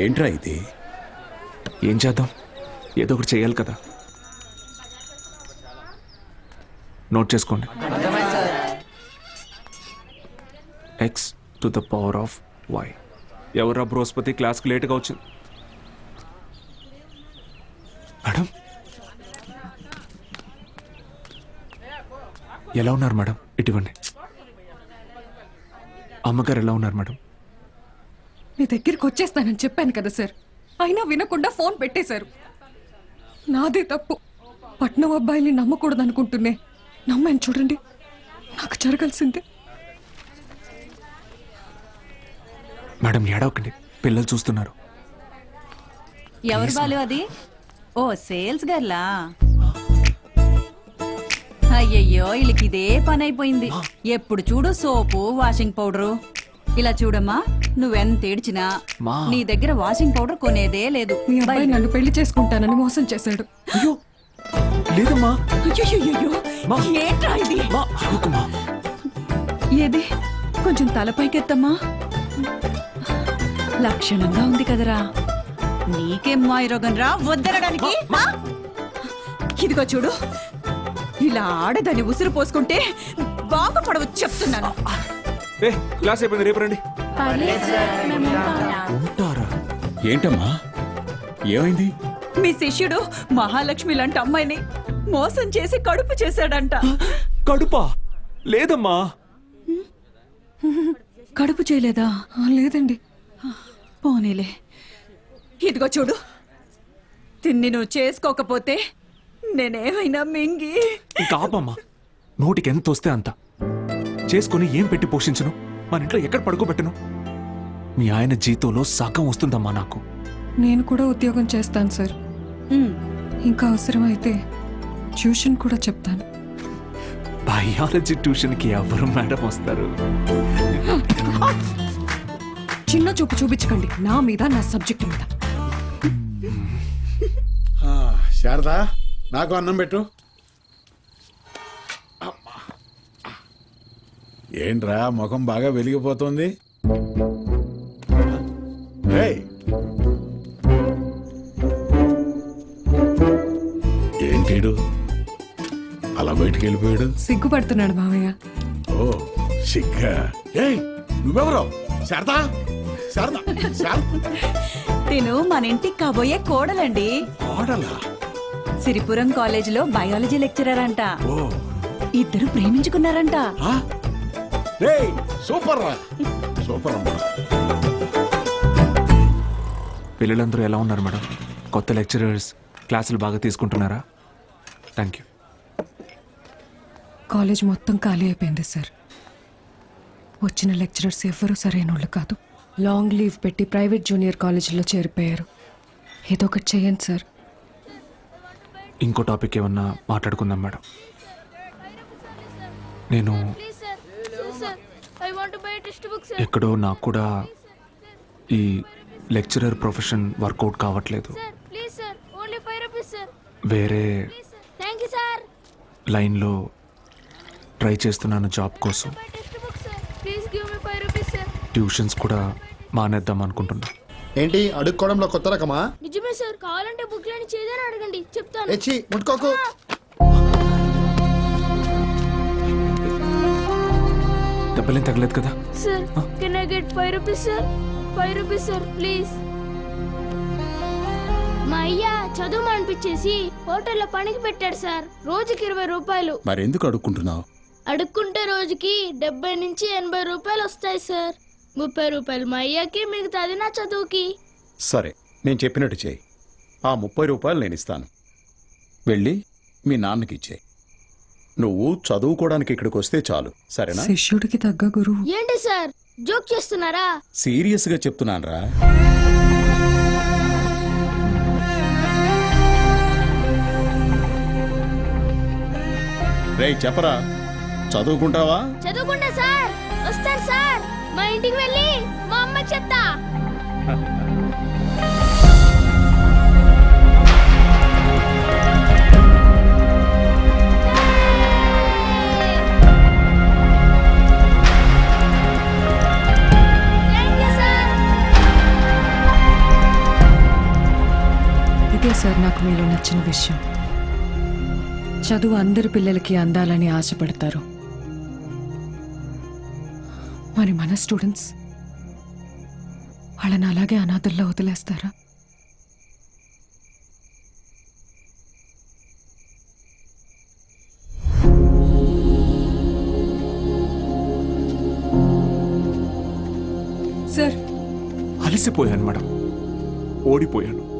ఏంట్రా ఇది? ఏం చేద్దాం? ఏదో ఒకటి చేయాలి కదా. నోట్ చేసుకోండి. X to the power of y ఎవరా బృహస్పతి? క్లాస్కి లేట్గా వచ్చింది. మేడం? ఎలా ఉన్నారు మేడం? ఇటువంటి అమ్మగారు ఎలా ఉన్నారు మేడం? మీ దగ్గరికి వచ్చేస్తానని చెప్పాను కదా సార్. అయినా వినకుండా ఫోన్ పెట్టేశారు. నాదే తప్పు. పట్నం అబ్బాయిని నమ్మకూడదు అనుకుంటున్నే నమ్మాను చూడండి. నాకు జరగాల్సిందే. మేడం ఏడవకండి. పిల్లలు చూస్తున్నారు. ఎవరు బాలు అది? ఓ సేల్స్ గర్లా? అయ్యయ్యో వీళ్ళకి ఇదే పని అయిపోయింది ఎప్పుడు చూడు సోపు వాషింగ్ పౌడరు. ఇలా చూడమ్మా నువ్వెంత ఏడ్చినా మా. నీ దగ్గర వాషింగ్ పౌడర్ కొనేదే లేదు. మీ అబ్బాయి నన్ను పెళ్ళి చేసుకుంటానని మోసం చేశాడు. అయ్యో లేదమ్మా. అయ్యయ్యయ్యో, మా. ఏంట్రా ఇది? మా అరవకుమా ఏది? కొంచెం తలపైకెత్తమ్మా. లక్షణంగా ఉంది కదరా. నీకేం మాయరోగం రా? వద్దనడానికి? ఆ? ఇదిగో చూడు ఇలా ఆడదని ఉసురు పోసుకుంటే బాగుపడవు చెప్తున్నాను. ఏ క్లాస్ అయిపోయింది రేపు రండి. ఉంటారా? ఏంటమ్మా? ఏమైంది? మీ శిష్యుడు మహాలక్ష్మి లాంటి అమ్మాయిని మోసం చేసి కడుపు చేశాడంట. కడుపా? లేదమ్మా. కడుపు చేయలేదా? లేదండి. పోనీలే. ఇదిగో చూడు. తిన్ని నువ్వు చేసుకోకపోతే నేనేమైనా మింగి. ఇంకా ఆపమ్మా. నోటికి ఎంత వస్తే అంత. చేసుకుని ఏం పెట్టి పోషించను? మన ఇంట్లో ఎక్కడ పడుకోబెట్టను? మీ ఆయన జీతంలో సగం వస్తుందమ్మా నాకు. నేను కూడా ఉద్యోగం చేస్తాను సార్. ఇంకా అవసరమైతే ట్యూషన్ కూడా చెప్తాను. బయాలజీ ట్యూషన్కి ఎవరు మేడం వస్తారు? చిన్న చూపు చూపించకండి. నా మీద నా సబ్జెక్ట్ మీద. ఆ, శారదా నాకు అన్నం పెట్టు. ఏంట్రా ముఖం బాగా వెలిగిపోతుంది? ఏయ్. ఏంటీడు అలా బయటికి వెళ్ళిపోయాడు? సిగ్గుపడుతున్నాడు మావయ్య ఓ సిగ్గా? ఏయ్ నువ్వెవరో? శారదా? శారదా? శారదా? తిను మన ఇంటికి కాబోయే కోడలండి. కోడలా? సిరిపురం కాలేజీలో బయాలజీ లెక్చరర్ అంట. ఓ. ఇద్దరు ప్రేమించుకున్నారంట. ఆ? రేయ్ సూపర్ రా. సూపర్ అమ్మా. పిల్లలందరూ ఎలా ఉన్నారు మేడం? కొత్త లెక్చరర్స్ క్లాసులు బాగా తీసుకుంటున్నారా? థ్యాంక్ యూ కాలేజ్ మొత్తం ఖాళీ అయిపోయింది సార్. వచ్చిన లెక్చరర్స్ ఎవ్వరూ సరైన వాళ్ళు కాదు. లాంగ్ లీవ్ పెట్టి ప్రైవేట్ జూనియర్ కాలేజీలో చేరిపోయారు. ఏదో ఒకటి చేయండి సార్. ఇంకో టాపిక్ ఏమన్నా మాట్లాడుకుందాం మేడం. నేను ఎక్కడో నాకు కూడా ఈ లెక్చరర్ ప్రొఫెషన్ వర్కౌట్ కావట్లేదు. వేరే. లైన్లో ట్రై చేస్తున్నాను జాబ్ కోసం. ట్యూషన్స్ కూడా మానేద్దాం అనుకుంటున్నా. ఏంటి అడుక్కోవడంలో కొత్త రకమా? నిజమే సార్ కావాలంటే బుక్లని చేదని అడగండి చెప్తాను. ఎచ్చి ముట్టుకోకు. దెబ్బలేం తగలేదు కదా? Sir can I get five rupees sir five rupees sir please మా అయ్య చదువు అనిపించేసి హోటల్లో పనికి పెట్టాడు సార్. రోజుకి ఇరవై రూపాయలు. మరెందుకు అడుక్కుంటున్నావు? అడుక్కుంటే రోజుకి డెబ్బై నుంచి ఎనభై రూపాయలు వస్తాయి సార్. ముప్పై రూపాయలు మా అయ్యకి మిగతాది నా చదువుకి. సరే నేను చెప్పినట్టు చేయి. ఆ ముప్పై రూపాయలు నేను ఇస్తాను వెళ్ళి మీ నాన్నకి ఇచ్చేయి. నువ్వు చదువుకోవడానికి ఇక్కడికి వస్తే చాలు. సరేనా? శిష్యుడికి తగ్గ గురువు. ఏంటి సార్? జోక్ చేస్తున్నారా? సీరియస్గా చెప్తున్నానురా. రేయ్ చెప్పరా? చదువుకుంటావా? చదువుకుంటా సార్. వస్తాను సార్. మా ఇంటికి వెళ్ళి మా అమ్మకి చెప్తా. మీలో నచ్చిన విషయం. చదువు అందరి పిల్లలకి అందాలని ఆశపడతారు. మరి మన స్టూడెంట్స్? వాళ్ళని అలాగే అనాథల్లో వదిలేస్తారా? సార్. అలసిపోయాను మేడం. ఓడిపోయాను.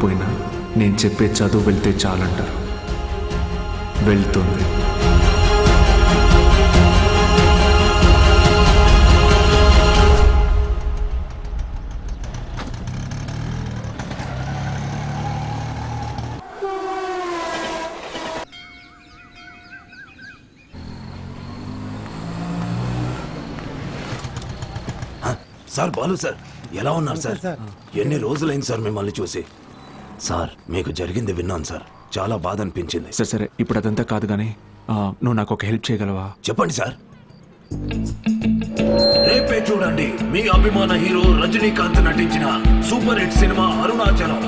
రాకపోయినా నేను చెప్పే చదువు వెళ్తే చాలంటారు. వెళ్తుంది. Sir Balu sir. ఎలా ఉన్నారు సార్. ఎన్ని రోజులైంది సార్ మిమ్మల్ని చూసి? సార్ మీకు జరిగింది విన్నాను సార్. చాలా బాధ అనిపించింది సరే సరే ఇప్పుడు అదంతా కాదు కానీ నువ్వు నాకు ఒక హెల్ప్ చేయగలవా? చెప్పండి సార్. రేపే చూడండి మీ అభిమాన హీరో రజనీకాంత్ నటించిన సూపర్ హిట్ సినిమా అరుణాచలం.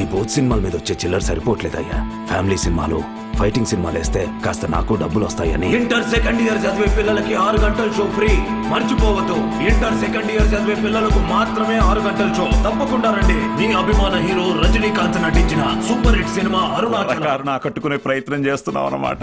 ఈ బోత్ సినిమాల మీద వచ్చే చిల్లర సరిపోవట్లేదయ్యా. ఫ్యామిలీ సినిమాలు ఫైటింగ్ సినిమాలు వేస్తే కాస్త నాకు డబ్బులు వస్తాయని. ఇంటర్ సెకండ్ ఇయర్ చదివే పిల్లలకి ఆరు గంటల షో ఫ్రీ. మర్చిపోవద్దు. ఇంటర్ సెకండ్ ఇయర్ చదివే పిల్లలకు మాత్రమే ఆరు గంటల షో. తప్పకుండా రండి. మీ అభిమాన హీరో రజనీకాంత్ నటించిన సూపర్ హిట్ సినిమా అరుణాచలం. కారణం ఆకట్టుకునే ప్రయత్నం చేస్తున్నావు అన్నమాట.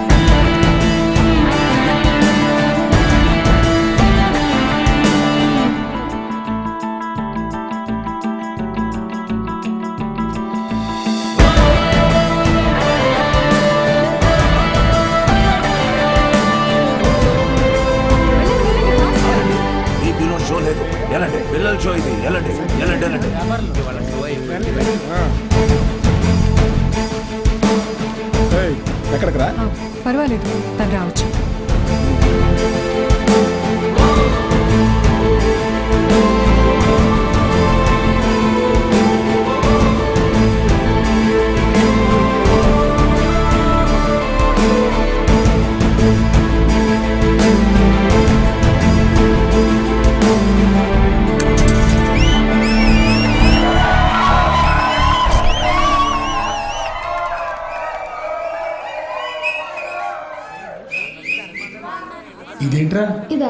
షో లేదు. ఎలాంటి పిల్లల షో ఇది. ఎలాంటి ఎలాంటి ఎలాంటి ఎక్కడికి రా? పర్వాలేదు. తను రావచ్చు.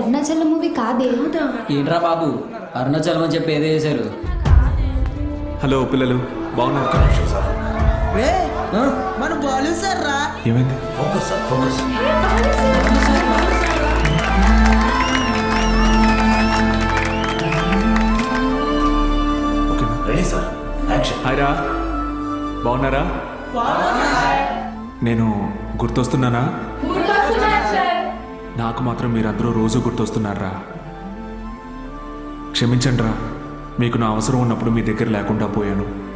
అరుణాచలం మూవీ కాదే? ఏంట్రా బాబు? అరుణాచలం అని చెప్పి ఏదో చేశారు. హలో పిల్లలు బాగున్నారు? మన బాలు సార్ రా ఏమైంది? Focus sir focus. ఓకేనా రెడీ సార్. యాక్షన్. హాయ్ రా బాగున్నారా నేను గుర్తొస్తున్నానా. నాకు మాత్రం మీరందరూ రోజు గుర్తొస్తున్నారా? క్షమించండి రా మీకు నా అవసరం ఉన్నప్పుడు మీ దగ్గర లేకుండా పోయాను.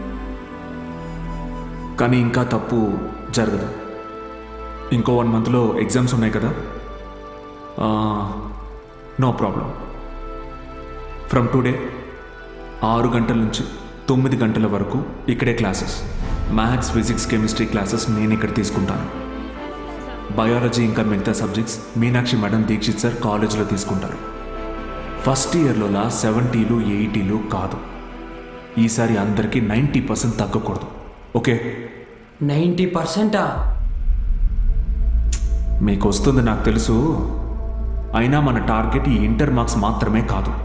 కానీ ఇంకా తప్పు జరగదు. ఇంకో వన్ మంత్లో ఎగ్జామ్స్ ఉన్నాయి కదా? No problem. ఫ్రమ్ టుడే ఆరు గంటల నుంచి తొమ్మిది గంటల వరకు ఇక్కడే classes. Maths physics chemistry classes నేను ఇక్కడ తీసుకుంటాను. బయాలజీ ఇంకా మిగతా subjects Meenakshi madam Dikshit sir కాలేజీలో తీసుకుంటారు. ఫస్ట్ ఇయర్లోలా సెవెంటీలు ఎయిటీలు కాదు. ఈసారి అందరికీ నైంటీ పర్సెంట్ తగ్గకూడదు. ఓకే? నైంటీ పర్సెంటా? మీకు వస్తుంది నాకు తెలుసు. అయినా మన టార్గెట్ ఈ ఇంటర్ మార్క్స్ మాత్రమే కాదు.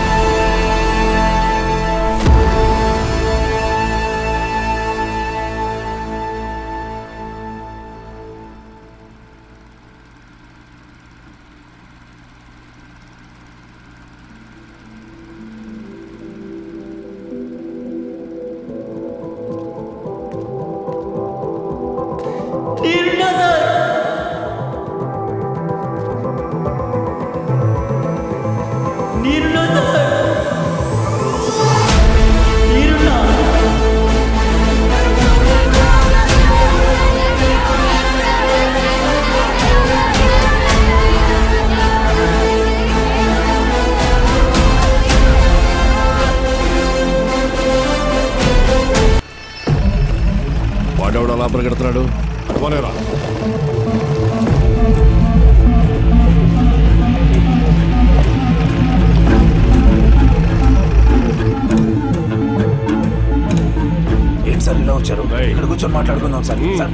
అటువనేరా ఏంటి సార్ ఇలా వచ్చారు. ఇక్కడ కూర్చొని మాట్లాడుకుందాం సార్. సార్.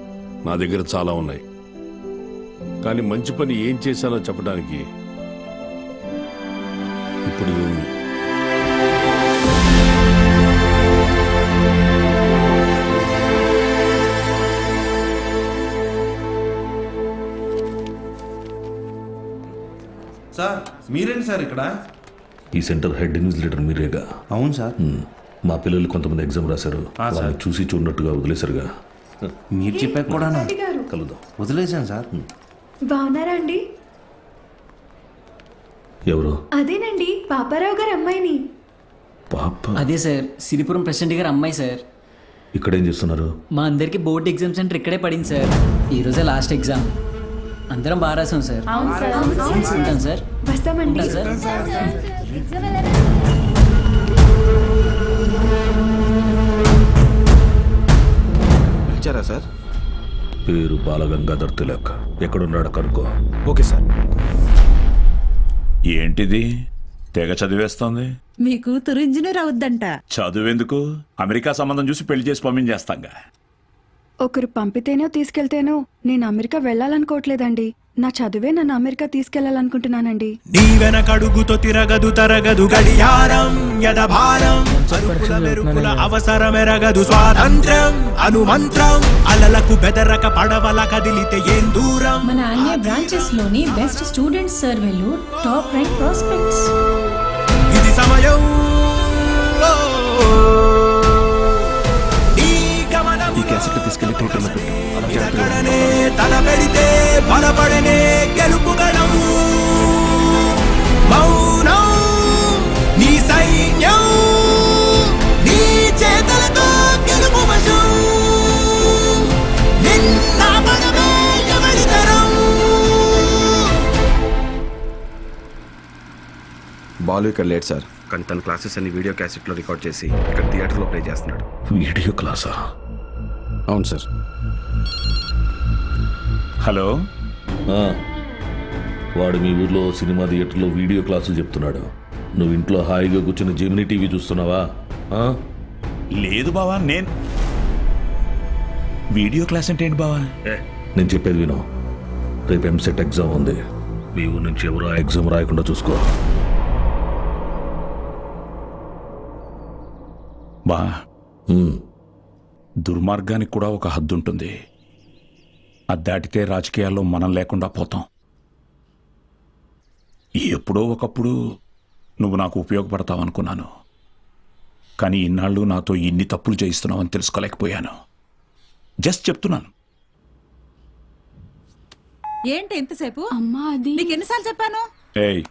నా దగ్గర చాలా ఉన్నాయి. కానీ మంచి పని ఏం చేశానో చెప్పడానికి ఇప్పుడు సార్ మీరేంటి సార్ ఇక్కడ? ఈ సెంటర్ హెడ్ ఇన్విజిలేటర్ మీరేగా? అవును సార్. మా పిల్లలు కొంతమంది ఎగ్జామ్ రాశారు. చూసి చూడనట్టుగా వదిలేశారుగా. మీరు చెప్పాక కూడా కలుద్దాం. వదిలేశాను సార్. బాగున్నారా అండి? ఎవరు? అదేనండి పాపారావు గారు అమ్మాయిని. పాప? అదే సార్ సిరిపురం ప్రెసిడెంట్ గారు అమ్మాయి సార్. ఇక్కడేం చేస్తున్నారు? మా అందరికి బోర్డ్ ఎగ్జామ్ సెంటర్ ఇక్కడే పడింది సార్. ఈ రోజే లాస్ట్ ఎగ్జామ్. అందరం బాగా రాసాం సార్. ఉంటాం సార్. వస్తామండి. సార్. పిలిచారా సార్? పేరు బాలగంగాధర్ తిలక్. ఎక్కడున్నాడు కనుక్కో. Okay sir. ఏంటిది? తెగ చదివేస్తోంది? మీ కూతురు ఇంజనీర్ అవుద్దంట. చదువెందుకు? అమెరికా సంబంధం చూసి పెళ్ళి చేసి పంపించేస్తాంగా. ఒకరు పంపితేనో తీసుకెళ్తేనో నేను అమెరికా వెళ్ళాలనుకోవట్లేదండి. నా చదువే నన్ను అమెరికా తీసుకెళ్ళాలనుకుంటున్నానండి. నీ వెనకడుగుతో తిరగదు తరగదు గడియారం యదభారం సరుకుల మెరుకుల అవసరమెరగదు స్వాతంత్ర్యం అనుమంత్రం. అలలకు బెదరక పడవల కదిలితే ఏం దూరం? మన అన్ని బ్రాంచెస్లోని బెస్ట్ స్టూడెంట్ సర్వేలు టాప్ ర్యాంక్ ప్రాస్పెక్ట్స్ ఇది సమయం. క్యాసెట్లు తీసుకెళ్ళి థియేటర్లో పెట్టు. అలా జాగ్రత్తగా ఎక్కడనే తల పెడితే బలపడనే గెలుపుగడం మౌనం నీ సైన్యం నీ చేతలతో గెలుపు వశం. నిన్న పడమే ఎవరి తరం? బాలు ఇక్కడ లేట్ సార్. కానీ తన క్లాసెస్ అన్ని వీడియో క్యాసెట్లో రికార్డ్ చేసి ఇక్కడ థియేటర్లో ప్లే చేస్తున్నాడు. వీడియో క్లాసా? అవును సార్. హలో? వాడు మీ ఊర్లో సినిమా థియేటర్లో వీడియో క్లాసులు చెప్తున్నాడు. నువ్వు ఇంట్లో హాయిగా కూర్చుని జెమినీ టీవీ చూస్తున్నావా? ఆ? లేదు బావా నేను వీడియో క్లాస్ అంటే ఏంటి బావా? ఏ, నేను చెప్పేది విను. రేపు ఎంసెట్ ఎగ్జామ్ ఉంది. మీ ఊరు నుంచి ఎవరు ఆ ఎగ్జామ్ రాయకుండా చూసుకో. బా. దుర్మార్గానికి కూడా ఒక హద్దు ఉంటుంది అది దాటితే రాజకీయాల్లో మనం లేకుండా పోతాం. ఎప్పుడో ఒకప్పుడు నువ్వు నాకు ఉపయోగపడతావు అనుకున్నాను. కానీ ఇన్నాళ్ళు నాతో ఇన్ని తప్పులు చేయిస్తున్నావని తెలుసుకోలేకపోయాను. జస్ట్ చెప్తున్నాను. ఏంటి ఎంతసేపు అమ్మా అది నీకు ఎన్నిసార్లు చెప్పాను? ఏయ్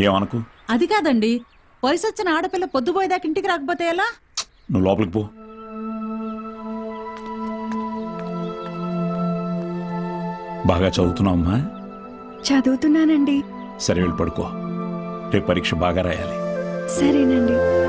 ఏమనకు? అది కాదండి. వయసు వచ్చిన ఆడపిల్ల పొద్దుపోయేదాకా ఇంటికి రాకపోతే ఎలా? నువ్వు లోపలికి పో. బాగా చదువుతున్నావమ్మా చదువుతున్నానండి. సరే వెళ్ళి పడుకో. రేపు పరీక్ష బాగా రాయాలి. సరేనండి.